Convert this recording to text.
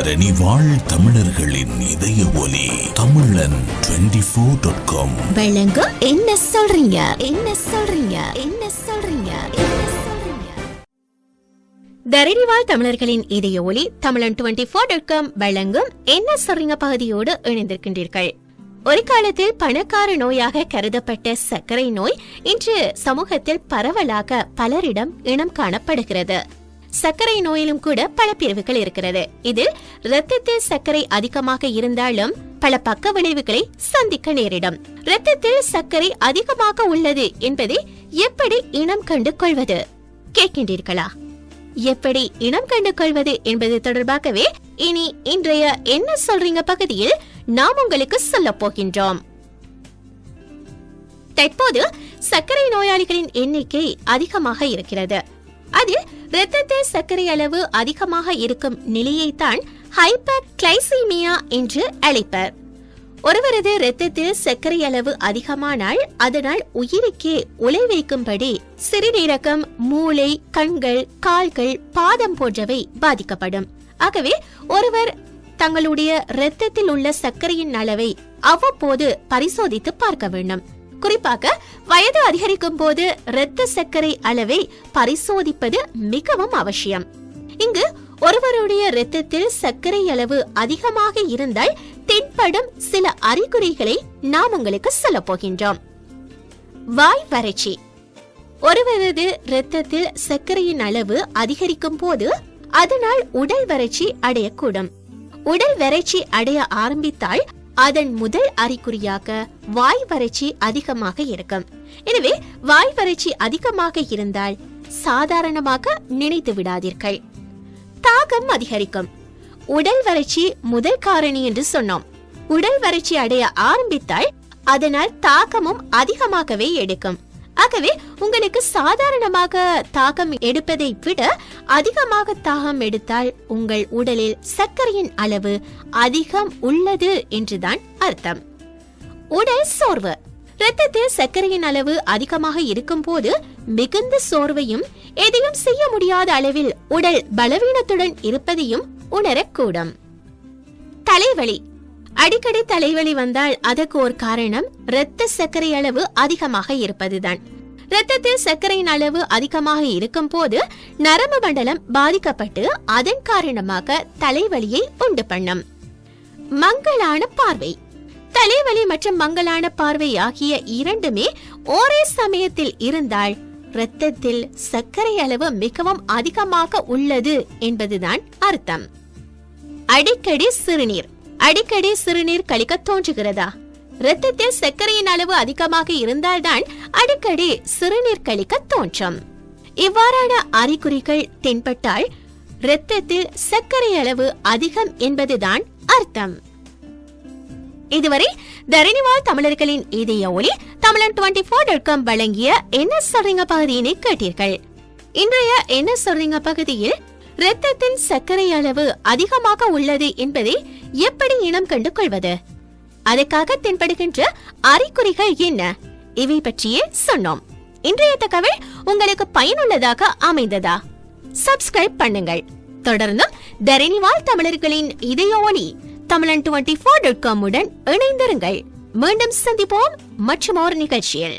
தரணி வாழ் தமிழர்களின் இதய ஒலி தமிழன் ஃபோர் டாட் காம் என்ன சொல்றீங்க? என்ன சொல்றீங்க? என்ன சொல்றீங்க? தரணிவாழ் தமிழர்களின் இதய ஒலி தமிழன் டுவெண்ட்டி ஃபோர் டாட் காம் வழங்கும் என்ன சொல்றீங்க பகுதியோடு இணைந்திருக்கின்றீர்கள். ஒரு காலத்தில் பணக்கார நோயாக கருதப்பட்ட சர்க்கரை நோய் இன்று சமூகத்தில் பரவலாக பலரிடம் இனம் காணப்படுகிறது. சர்க்கரை நோயிலும் கூட பல பிரிவுகள் இருக்கிறது. இதில் ரத்தத்தில் சர்க்கரை அதிகமாக இருந்தாலும் பல பக்க விளைவுகளை சந்திக்க நேரிடும். ரத்தத்தில் சர்க்கரை அதிகமாக உள்ளது என்பதை எப்படி இனம் கண்டு கொள்வது? கேட்கின்றீர்களா? எப்படி இனம் கண்டு கொள்வது என்பது தொடர்பாகவே இனி இன்றைய என்ன சொல்றீங்க பகுதியில் நாம் உங்களுக்கு சொல்ல போகின்றோம். தற்போது சர்க்கரை நோயாளிகளின் எண்ணிக்கை அதிகமாக இருக்கிறது. அதில் இரத்தத்தில் சர்க்கரை அளவு அதிகமாக இருக்கும் நிலையைத்தான் ஹைப்பர் கிளைசீமியா என்று அழைப்பர். ஒருவரது இரத்தத்தில் சர்க்கரை அளவு அதிகமானால் அதனால் உயிருக்கே உலை வைக்கும்படி சிறுநீரகம் மூளை கண்கள் கால்கள் பாதம் போன்றவை பாதிக்கப்படும். ஆகவே ஒருவர் தங்களுடைய இரத்தத்தில் உள்ள சர்க்கரையின் அளவை அவ்வப்போது பரிசோதித்து பார்க்க வேண்டும். குறிப்பாக வயது அதிகரிக்கும் போது இரத்த சர்க்கரை அளவை பரிசோதிப்பது மிகவும் அவசியம். இங்கு ஒருவருடைய இரத்தத்தில் சர்க்கரை அளவு அதிகமாக இருந்தால் தென்படும் சில அறிகுறிகளை நாம் உங்களுக்கு சொல்ல போகின்றோம். வாய் வறட்சி. ஒருவரது இரத்தத்தில் சர்க்கரையின் அளவு அதிகரிக்கும் போது அதனால் உடல் வறட்சி அடையக்கூடும். உடல் வறட்சி அடைய ஆரம்பித்தால் அதன் முதல் அறிகுறியாக வாய் வறட்சி அதிகமாக இருக்கும். எனவே வாய் வறட்சி அதிகமாக இருந்தால் சாதாரணமாக நினைத்து விடாதீர்கள். தாகம் அதிகரிக்கும். உடல் வறட்சி முதல் காரணி என்று சொன்னோம். உடல் வறட்சி அடைய ஆரம்பித்தால் அதனால் தாகமும் அதிகமாகவே எடுக்கும். ஆகவே உங்களுக்கு சாதாரணமாக தாகம் எடுப்பதை விட அதிகமாக தாகம் எடுத்தால் உங்கள் உடலில் சர்க்கரையின் அளவு அதிகம் உள்ளது என்றுதான் அர்த்தம். உடல் சோர்வு. ரத்தத்தில் சர்க்கரையின் அளவு அதிகமாக இருக்கும் போது மிகுந்த சோர்வையும் எதையும் செய்ய முடியாத அளவில் உடல் பலவீனத்துடன் இருப்பதையும் உணரக்கூடும். தலைவலி. அடிக்கடி தலைவலி வந்தால் அதற்கு ஒரு காரணம் இரத்த சர்க்கரை அளவு அதிகமாக இருப்பதுதான். இரத்தத்தில் சர்க்கரையின் அளவு அதிகமாக இருக்கும் போது நரம்பு மண்டலம் பாதிக்கப்பட்டு அதன் காரணமாக தலைவலியை உண்டு பண்ணும். மங்களான பார்வை. தலைவலி மற்றும் மங்களான பார்வை ஆகிய இரண்டுமே ஒரே சமயத்தில் இருந்தால் இரத்தத்தில் சர்க்கரை அளவு மிகவும் அதிகமாக உள்ளது என்பதுதான் அர்த்தம். அடிக்கடி சிறுநீர். அடிக்கடி சிறுநீர் கழிக்க தோன்றுகிறதா? இரத்தத்தில் சர்க்கரையின் அளவு அதிகமாக இருந்தால்தான் அடிக்கடி சிறுநீர் கழிக்க தோன்றும். இவ்வாறான அறிகுறிகள் தென்பட்டால் இரத்தத்தில் சர்க்கரை அளவு அதிகம் என்பதுதான் அர்த்தம். இதுவரை தரணிவால் தமிழர்களின் இதய ஒளி தமிழன் டுவெண்டி போர் டாட் காம் வழங்கிய என்ன சொல்றீங்க பகுதியினை கேட்டீர்கள். இன்றைய என்ன சொல்றீங்க பகுதியில் இரத்தத்தின் சர்க்கரை அளவு அதிகமாக உள்ளது என்பதை எப்படி இனம் கண்டு கொள்வது அதுக்காக தென்படுகின்ற அறிகுறிகள் என்ன? இவை பற்றியே சொன்னோம். இன்றைய தகவல் உங்களுக்கு பயனுள்ளதாக அமைந்ததா? சப்ஸ்கிரைப் பண்ணுங்கள். தொடர்ந்து தரணிவால் தமிழர்களின் இதயோனி தமிழன் டுவெண்டி ஃபோர் டாட் காம் உடன் இணைந்திருங்கள். மீண்டும் சந்திப்போம் மற்றும் ஒரு நிகழ்ச்சியில்.